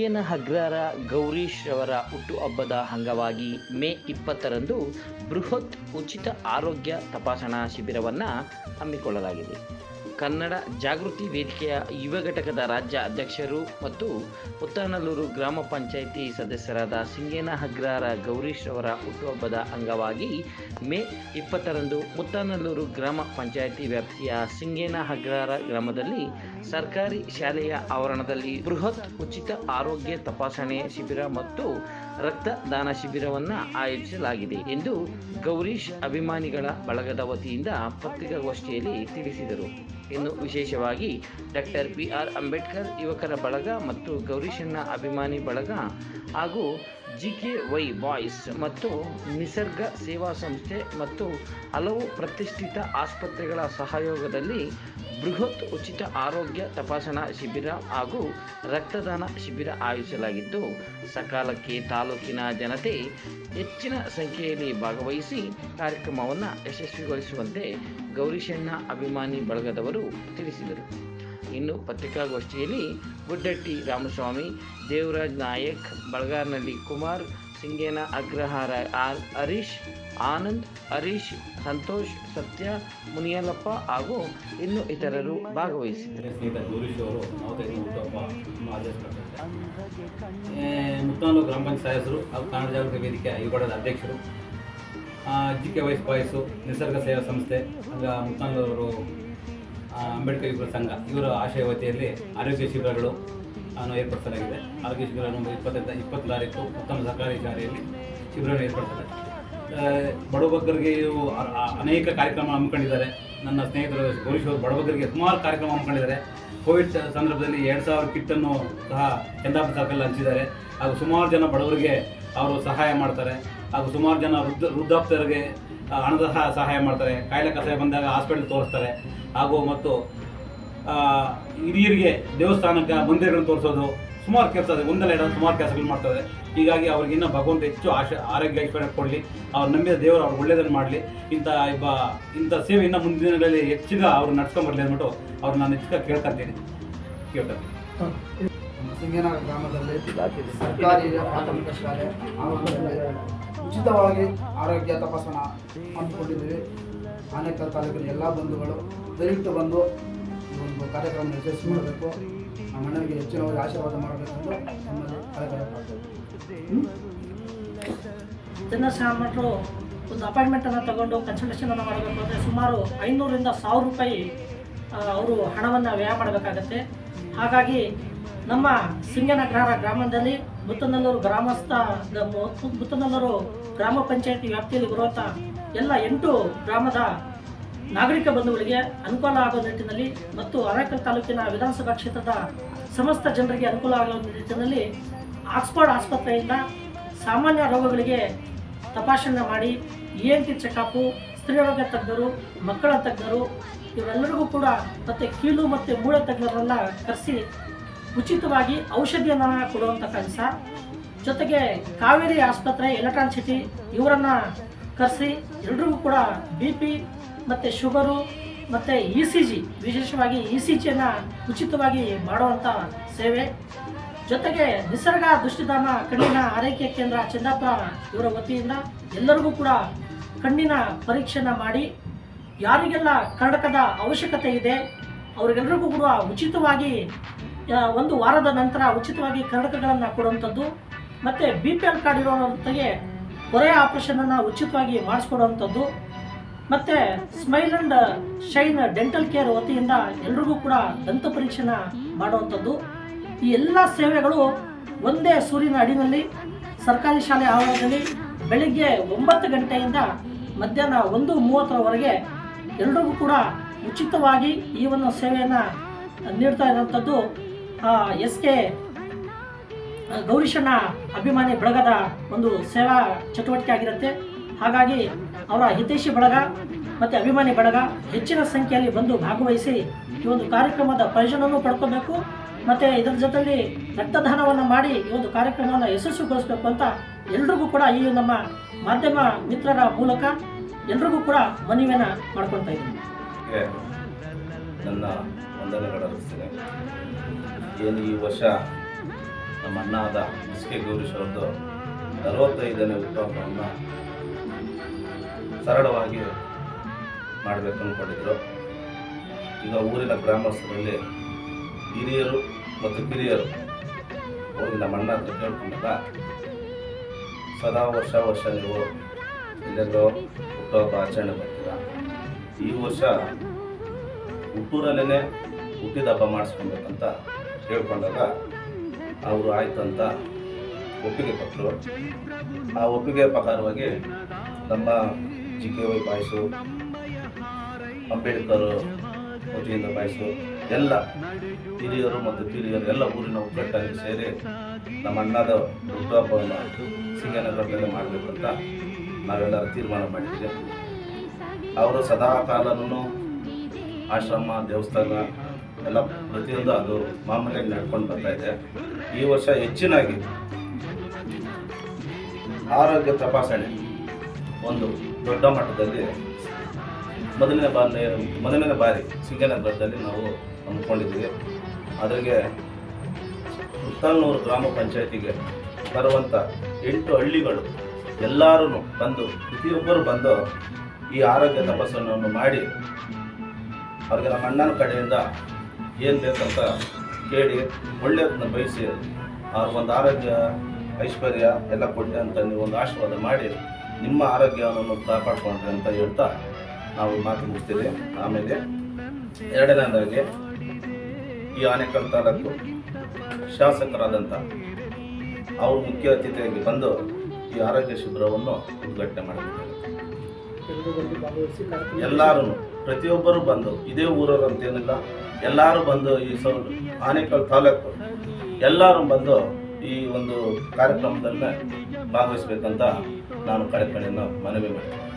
ಸಿಂಗೇನ ಹಗ್ರರ ಗೌರೀಶ್ ಹುಟ್ಟು ಹುಟ್ಟುಹಬ್ಬದ ಅಂಗವಾಗಿ ಮೇ ಇಪ್ಪತ್ತರಂದು ಬೃಹತ್ ಉಚಿತ ಆರೋಗ್ಯ ತಪಾಸಣಾ ಶಿಬಿರವನ್ನು ಹಮ್ಮಿಕೊಳ್ಳಲಾಗಿದೆ. ಕನ್ನಡ ಜಾಗೃತಿ ವೇದಿಕೆಯ ಯುವ ಘಟಕದ ರಾಜ್ಯ ಅಧ್ಯಕ್ಷರು ಮತ್ತು ಉತ್ತರನಲ್ಲೂರು ಗ್ರಾಮ ಪಂಚಾಯಿತಿ ಸದಸ್ಯರಾದ ಸಿಂಗೇನ ಹಗ್ರಾರ ಗೌರೀಶ್ ಅವರ ಹುಟ್ಟುಹಬ್ಬದ ಅಂಗವಾಗಿ ಮೇ ಇಪ್ಪತ್ತರಂದು ಉತ್ತರನಲ್ಲೂರು ಗ್ರಾಮ ಪಂಚಾಯಿತಿ ವ್ಯಾಪ್ತಿಯ ಸಿಂಗೇನ ಹಗ್ರಾರ ಗ್ರಾಮದಲ್ಲಿ ಸರ್ಕಾರಿ ಶಾಲೆಯ ಆವರಣದಲ್ಲಿ ಬೃಹತ್ ಉಚಿತ ಆರೋಗ್ಯ ತಪಾಸಣೆ ಶಿಬಿರ ಮತ್ತು ರಕ್ತದಾನ ಶಿಬಿರವನ್ನು ಆಯೋಜಿಸಲಾಗಿದೆ ಎಂದು ಗೌರೀಶ್ ಅಭಿಮಾನಿಗಳ ಬಳಗದ ವತಿಯಿಂದ ಪತ್ರಿಕಾಗೋಷ್ಠಿಯಲ್ಲಿ ತಿಳಿಸಿದರು. ಇನ್ನು ವಿಶೇಷವಾಗಿ ಡಾಕ್ಟರ್ ಬಿ ಆರ್ ಅಂಬೇಡ್ಕರ್ ಯುವಕರ ಬಳಗ ಮತ್ತು ಗೌರಿಶಣ್ಣ ಅಭಿಮಾನಿ ಬಳಗ ಹಾಗೂ ಜಿ ಕೆ ವೈ ಬಾಯ್ಸ್ ಮತ್ತು ನಿಸರ್ಗ ಸೇವಾ ಸಂಸ್ಥೆ ಮತ್ತು ಹಲವು ಪ್ರತಿಷ್ಠಿತ ಆಸ್ಪತ್ರೆಗಳ ಸಹಯೋಗದಲ್ಲಿ ಬೃಹತ್ ಉಚಿತ ಆರೋಗ್ಯ ತಪಾಸಣಾ ಶಿಬಿರ ಹಾಗೂ ರಕ್ತದಾನ ಶಿಬಿರ ಆಯೋಜಿಸಲಾಗಿದ್ದು, ಸಕಾಲಕ್ಕೆ ತಾಲೂಕಿನ ಜನತೆ ಹೆಚ್ಚಿನ ಸಂಖ್ಯೆಯಲ್ಲಿ ಭಾಗವಹಿಸಿ ಕಾರ್ಯಕ್ರಮವನ್ನು ಯಶಸ್ವಿಗೊಳಿಸುವಂತೆ ಗೌರಿಶಣ್ಣ ಅಭಿಮಾನಿ ಬಳಗದವರು ತಿಳಿಸಿದರು. ಇನ್ನು ಪತ್ರಿಕಾಗೋಷ್ಠಿಯಲ್ಲಿ ಗುಡ್ಡಟ್ಟಿ ರಾಮಸ್ವಾಮಿ, ದೇವರಾಜ್ ನಾಯಕ್, ಬಳಗಾರ್ನಲ್ಲಿ ಕುಮಾರ್, ಸಿಂಗೇನ ಅಗ್ರಹಾರ ಆರ್ ಹರೀಶ್, ಆನಂದ್, ಹರೀಶ್, ಸಂತೋಷ್, ಸತ್ಯ ಮುನಿಯಲಪ್ಪ ಹಾಗೂ ಇನ್ನು ಇತರರು ಭಾಗವಹಿಸಿದ್ದರು. ಮುತ್ತನೂರು ಗ್ರಾಮ ಪಂಚಾಯತ್ ಸದಸ್ಯರು ಹಾಗೂ ಕನ್ನಡ ಜಾಗೃತಿ ವೇದಿಕೆ ಯುಗಡದ ಅಧ್ಯಕ್ಷರು G K Y's boys Nisarga ಸೇವಾ ಸಂಸ್ಥೆ ಮುತ್ತನೂರು ಅಂಬೇಡ್ಕರ್ ಇಬ್ಬರ ಸಂಘ, ಇವರ ಆಶಯ ವತಿಯಲ್ಲಿ ಆರೋಗ್ಯ ಶಿಬಿರಗಳು ಏರ್ಪಡಿಸಲಾಗಿದೆ. ಆರೋಗ್ಯ ಶಿಬಿರವನ್ನು ಇಪ್ಪತ್ತೈದು ಇಪ್ಪತ್ತು ತಾರೀಕು ಉತ್ತಮ ಸರ್ಕಾರಿ ಶಾಲೆಯಲ್ಲಿ ಶಿಬಿರವನ್ನು ಏರ್ಪಡಿಸಲಾಗಿದೆ. ಅ- ಅನೇಕ ಕಾರ್ಯಕ್ರಮ ಹಮ್ಮಿಕೊಂಡಿದ್ದಾರೆ. ನನ್ನ ಸ್ನೇಹಿತರು ಗೌರೀಶ್ ಅವರು ಸುಮಾರು ಕಾರ್ಯಕ್ರಮ ಹಮ್ಮಿಕೊಂಡಿದ್ದಾರೆ. ಕೋವಿಡ್ ಸಂದರ್ಭದಲ್ಲಿ ಎರಡು ಸಾವಿರ ಕಿಟ್ಟನ್ನು ಸಹ ಚಂದಾಪುರ ಸರ್ಕಲ್ ಹಂಚಿದ್ದಾರೆ. ಹಾಗೂ ಸುಮಾರು ಜನ ಬಡವರಿಗೆ ಅವರು ಸಹಾಯ ಮಾಡ್ತಾರೆ. ಹಾಗೂ ಸುಮಾರು ಜನ ವೃದ್ಧ ವೃದ್ಧಾಪ್ತರಿಗೆ ಹಣದ ಸಹ- ಸಹಾಯ ಮಾಡ್ತಾರೆ. ಕಾಯಿಲೆ ಕಸಾಯ ಬಂದಾಗ ಹಾಸ್ಪಿಟಲ್ ತೋರಿಸ್ತಾರೆ. ಹಾಗೂ ಮತ್ತು ಹಿರಿಯರಿಗೆ ದೇವಸ್ಥಾನಕ್ಕೆ ಮಂದಿರಗಳನ್ನು ತೋರಿಸೋದು. ಸುಮಾರು ಕೆಲಸ ಇದೆ. ಒಂದಲ್ಲ ಎರಡು ಸುಮಾರು ಕೆಲಸಗಳು ಮಾಡ್ತಾರೆ. ಹೀಗಾಗಿ ಅವ್ರಿಗೆ ಇನ್ನೂ ಭಗವಂತ ಹೆಚ್ಚು ಆಶ ಆರೋಗ್ಯ ಐಶ್ವರ್ಯ ಕೊಡಲಿ. ಅವ್ರು ನಂಬಿದ ದೇವರು ಅವ್ರು ಒಳ್ಳೆಯದನ್ನು ಮಾಡಲಿ. ಇಂಥ ಇಬ್ಬ ಇಂಥ ಸೇವೆ ಇನ್ನು ಮುಂದಿನ ದಿನಗಳಲ್ಲಿ ಹೆಚ್ಚಿಗೆ ಅವ್ರು ನಡ್ಸ್ಕೊಂಬರ್ಲಿ ಅಂದ್ಬಿಟ್ಟು ಅವ್ರು ನಾನು ಹೆಚ್ಚಿಗೆ ಕೇಳ್ಕೊಂತೀನಿ ಕೇಳ್ತಾರೆ ಸಿಂಗೇನ ಗ್ರಾಮದಲ್ಲಿ ಸರ್ಕಾರಿ ಪ್ರಾಥಮಿಕ ಶಾಲೆ ಉಚಿತವಾಗಿ ಆರೋಗ್ಯ ತಪಾಸಣಾ ಹಮ್ಮಿಕೊಂಡಿದ್ದೀವಿ. ಆನೇಕಲ್ ತಾಲೂಕಿನ ಎಲ್ಲ ಬಂಧುಗಳು ದಯವಿಟ್ಟು ಬಂದು ಈ ಒಂದು ಕಾರ್ಯಕ್ರಮ ಯಶಸ್ವಿ ಮಾಡಬೇಕು ನಮ್ಮ ಅಣ್ಣನಿಗೆ ಹೆಚ್ಚಿನವಾಗಿ ಆಶೀರ್ವಾದ ಮಾಡಬೇಕೆಂದು ನಮ್ಮಲ್ಲಿ ಕಾರ್ಯಕ್ರಮ ಜನಸಾಮಾನ್ಯರು ಒಂದು ಅಪಾಯಿಂಟ್ಮೆಂಟನ್ನು ತಗೊಂಡು ಕನ್ಸಲ್ಟೇಷನನ್ನು ಮಾಡಬೇಕು ಅಂದರೆ ಸುಮಾರು ಐನೂರಿಂದ ಸಾವಿರ ರೂಪಾಯಿ ಅವರು ಹಣವನ್ನು ವ್ಯಯ ಮಾಡಬೇಕಾಗತ್ತೆ. ಹಾಗಾಗಿ ನಮ್ಮ ಸಿಂಗನಗ್ರಹರ ಗ್ರಾಮದಲ್ಲಿ ಮುತ್ತನಲ್ಲೂರು ಗ್ರಾಮಸ್ಥ ಮುತ್ತನಲ್ಲೂರು ಗ್ರಾಮ ಪಂಚಾಯತಿ ವ್ಯಾಪ್ತಿಯಲ್ಲಿ ಬರುವಂಥ ಎಲ್ಲ ಎಂಟು ಗ್ರಾಮದ ನಾಗರಿಕ ಬಂಧುಗಳಿಗೆ ಅನುಕೂಲ ಆಗೋ ನಿಟ್ಟಿನಲ್ಲಿ ಮತ್ತು ಅರಕಲ್ ತಾಲೂಕಿನ ವಿಧಾನಸಭಾ ಕ್ಷೇತ್ರದ ಸಮಸ್ತ ಜನರಿಗೆ ಅನುಕೂಲ ಆಗೋ ನಿಟ್ಟಿನಲ್ಲಿ ಆಕ್ಸ್ಫರ್ಡ್ ಆಸ್ಪತ್ರೆಯಿಂದ ಸಾಮಾನ್ಯ ರೋಗಗಳಿಗೆ ತಪಾಸಣೆ ಮಾಡಿ ಇ ಎನ್ ಟಿ ಚೆಕಪ್ಪು ಸ್ತ್ರೀರೋಗ ತಜ್ಞರು, ಮಕ್ಕಳ ತಜ್ಞರು, ಇವರೆಲ್ಲರಿಗೂ ಕೂಡ ಮತ್ತು ಕೀಲು ಮತ್ತು ಮೂಳೆ ತಜ್ಞರನ್ನ ಕರೆಸಿ ಉಚಿತವಾಗಿ ಔಷಧಿಯನ್ನು ಕೊಡುವಂಥ ಕೆಲಸ. ಜೊತೆಗೆ ಕಾವೇರಿ ಆಸ್ಪತ್ರೆ, ಎಲೆಕ್ಟ್ರಾನ್ ಸಿಟಿ ಇವರನ್ನು ಕರೆಸಿ ಎಲ್ರಿಗೂ ಕೂಡ ಬಿ ಪಿ ಮತ್ತು ಶುಗರು ಮತ್ತು ಇ ಸಿ ಜಿ ವಿಶೇಷವಾಗಿ ಇ ಸಿ ಜಿಯನ್ನು ಉಚಿತವಾಗಿ ಮಾಡುವಂಥ ಸೇವೆ. ಜೊತೆಗೆ ನಿಸರ್ಗ ದೃಷ್ಟಿದಾನ ಕಣ್ಣಿನ ಆರೈಕೆ ಕೇಂದ್ರ ಚಂದಾಪುರ ಇವರ ವತಿಯಿಂದ ಎಲ್ಲರಿಗೂ ಕೂಡ ಕಣ್ಣಿನ ಪರೀಕ್ಷೆನ ಮಾಡಿ. ಯಾರಿಗೆಲ್ಲ ಕನ್ನಡಕದ ಅವಶ್ಯಕತೆ ಇದೆ ಅವರಿಗೆಲ್ಲರಿಗೂ ಕೂಡ ಉಚಿತವಾಗಿ ಒಂದು ವಾರದ ನಂತರ ಉಚಿತವಾಗಿ ಕರಡಕಗಳನ್ನು ಕೊಡುವಂಥದ್ದು, ಮತ್ತು ಬಿ ಪಿ ಎಲ್ ಕಾರ್ಡ್ ಇರೋರಿಗೆ ಹೊರೆ ಆಪರೇಷನನ್ನು ಉಚಿತವಾಗಿ ಮಾಡಿಸ್ಕೊಡುವಂಥದ್ದು, ಮತ್ತು smile and shine dental care ವತಿಯಿಂದ ಎಲ್ರಿಗೂ ಕೂಡ ದಂತ ಪರೀಕ್ಷೆನ ಮಾಡುವಂಥದ್ದು. ಈ ಎಲ್ಲ ಸೇವೆಗಳು ಒಂದೇ ಸೂರಿನ ಅಡಿನಲ್ಲಿ, ಸರ್ಕಾರಿ ಶಾಲೆ ಆವರಣದಲ್ಲಿ ಬೆಳಿಗ್ಗೆ ಒಂಬತ್ತು ಗಂಟೆಯಿಂದ ಮಧ್ಯಾಹ್ನ ಒಂದು ಮೂವತ್ತರವರೆಗೆ ಎಲ್ರಿಗೂ ಕೂಡ ಉಚಿತವಾಗಿ ಈ ಒಂದು ಸೇವೆಯನ್ನು ನೀಡ್ತಾ ಇರುವಂಥದ್ದು. ಎಸ್ ಕೆ ಗೌರೀಶಣ್ಣ ಅಭಿಮಾನಿ ಬಳಗದ ಒಂದು ಸೇವಾ ಚಟುವಟಿಕೆ ಆಗಿರುತ್ತೆ. ಹಾಗಾಗಿ ಅವರ ಹಿತೈಷಿ ಬಳಗ ಮತ್ತು ಅಭಿಮಾನಿ ಬಳಗ ಹೆಚ್ಚಿನ ಸಂಖ್ಯೆಯಲ್ಲಿ ಬಂದು ಭಾಗವಹಿಸಿ ಈ ಒಂದು ಕಾರ್ಯಕ್ರಮದ ಪ್ರಯೋಜನವನ್ನು ಪಡ್ಕೋಬೇಕು. ಮತ್ತು ಇದರ ಜೊತೆಯಲ್ಲಿ ರಕ್ತದಾನವನ್ನು ಮಾಡಿ ಈ ಒಂದು ಕಾರ್ಯಕ್ರಮವನ್ನು ಯಶಸ್ವಿಗೊಳಿಸಬೇಕು ಅಂತ ಎಲ್ರಿಗೂ ಕೂಡ ಈ ನಮ್ಮ ಮಾಧ್ಯಮ ಮಿತ್ರರ ಮೂಲಕ ಎಲ್ರಿಗೂ ಕೂಡ ಮನವಿಯನ್ನು ಮಾಡ್ಕೊಳ್ತಾ ಇದ್ದೀನಿ. ನನ್ನ ವಂದನೆಗಳ ಏನು ಈ ವರ್ಷ ನಮ್ಮ ಅಣ್ಣಾದ ಎಸ್ ಕೆ ಗೌರೀಶ್ ಅವ್ರದ್ದು ನಲವತ್ತೈದನೇ ಹುಟ್ಟುಹಬ್ಬವನ್ನು ಸರಳವಾಗಿ ಮಾಡಬೇಕು ಅಂದ್ಕೊಂಡಿದ್ದರು ಈಗ ಊರಿನ ಗ್ರಾಮಸ್ಥರಲ್ಲಿ ಹಿರಿಯರು ಮತ್ತು ಕಿರಿಯರು ಹೋಗಿ ನಮ್ಮ ಅಣ್ಣ ಅಂತ ಕೇಳ್ಕೊಂಡಾಗ, ಸದಾ ವರ್ಷ ವರ್ಷ ನೀವು ಎಲ್ಲೆಲ್ಲೋ ಹುಟ್ಟುಹಬ್ಬ ಆಚರಣೆ ಬರ್ತೀರ ಈ ವರ್ಷ ಹುಟ್ಟೂರಲ್ಲೇ ಹುಟ್ಟಿದ ಹಬ್ಬ ಮಾಡಿಸ್ಕೊಬೇಕಂತ ಹೇಳ್ಕೊಂಡಾಗ ಅವರು ಆಯ್ತಂತ ಒಪ್ಪಿಗೆ ಕೊಟ್ಟರು ಆ ಒಪ್ಪಿಗೆ ಪ್ರಕಾರವಾಗಿ ನಮ್ಮ G K Y boys Ambedkar ವತಿಯಿಂದ ಬಾಯ್ಸು ಎಲ್ಲ ಹಿರಿಯರು ಮತ್ತು ಕಿರಿಯರು ಎಲ್ಲ ಊರಿನ ಒಗ್ಗಟ್ಟಾಗಿ ಸೇರಿ ನಮ್ಮ ಅಣ್ಣದ ಹುಟ್ಟುಹಬ್ಬವನ್ನು ಸಿಂಗನಗರದಲ್ಲಿ ಮಾಡಬೇಕಂತ ನಾವೆಲ್ಲರೂ ತೀರ್ಮಾನ ಮಾಡಿದ್ದೇವೆ ಅವರು ಸದಾ ಕಾಲನೂ ಆಶ್ರಮ, ದೇವಸ್ಥಾನ ಎಲ್ಲ ಪ್ರತಿಯೊಂದು ಅದು ಮಾಮೂಲಿಯಾಗಿ ನಡ್ಕೊಂಡು ಬರ್ತಾ ಇದೆ. ಈ ವರ್ಷ ಹೆಚ್ಚಿನಾಗಿ ಆರೋಗ್ಯ ತಪಾಸಣೆ ಒಂದು ದೊಡ್ಡ ಮಟ್ಟದಲ್ಲಿ ಮೊದಲನೇ ಬಾರಿ ಮೊದಲನೇ ಬಾರಿ ಸಿಂಗನಗರದಲ್ಲಿ ನಾವು ಅಂದ್ಕೊಂಡಿದ್ದೀವಿ ಅದರಿಗೆ ಮುತ್ತಲ್ನೂರು ಗ್ರಾಮ ಪಂಚಾಯತಿಗೆ ಬರುವಂಥ ಎಂಟು ಹಳ್ಳಿಗಳು ಎಲ್ಲರೂ ಬಂದು, ಪ್ರತಿಯೊಬ್ಬರು ಬಂದು ಈ ಆರೋಗ್ಯ ತಪಾಸಣೆಯನ್ನು ಮಾಡಿ ಅವ್ರಿಗೆ ನಮ್ಮ ಅಣ್ಣನ ಕಡೆಯಿಂದ ಏನು ಬೇಕಂತ ಕೇಳಿ ಒಳ್ಳೆಯದನ್ನ ಬಯಸಿ ಅವ್ರಿಗೊಂದು ಆರೋಗ್ಯ, ಐಶ್ವರ್ಯ ಎಲ್ಲ ಕೊಟ್ಟೆ ಅಂತ ನೀವು ಒಂದು ಆಶೀರ್ವಾದ ಮಾಡಿ ನಿಮ್ಮ ಆರೋಗ್ಯವನ್ನು ಕಾಪಾಡ್ಕೊಂಡ್ರಿ ಅಂತ ಹೇಳ್ತಾ ನಾವು ಮಾತು ಮುಗಿಸ್ತೀವಿ. ಆಮೇಲೆ ಎರಡನೇದಾಗಿ ಈ ಆನೇಕಲ್ ತಾಲೂಕು ಶಾಸಕರಾದಂಥ ಅವರು ಮುಖ್ಯ ಅತಿಥಿಯಾಗಿ ಬಂದು ಈ ಆರೋಗ್ಯ ಶಿಬಿರವನ್ನು ಉದ್ಘಾಟನೆ ಮಾಡಿದ್ದಾರೆ. ಎಲ್ಲರೂ ಪ್ರತಿಯೊಬ್ಬರು ಬಂದು, ಇದೇ ಊರವ್ರು ಅಂತೇನಿಲ್ಲ ಎಲ್ಲರೂ ಬಂದು ಈ ಸೌ, ಆನೇಕಲ್ ತಾಲೂಕು, ಎಲ್ಲರೂ ಬಂದು ಈ ಒಂದು ಕಾರ್ಯಕ್ರಮದಲ್ಲಿ ಭಾಗವಹಿಸಬೇಕಂತ ನಾನು ಕಾರ್ಯಕ್ರಮವನ್ನು ಮನವಿ ಮಾಡ್ತೀನಿ.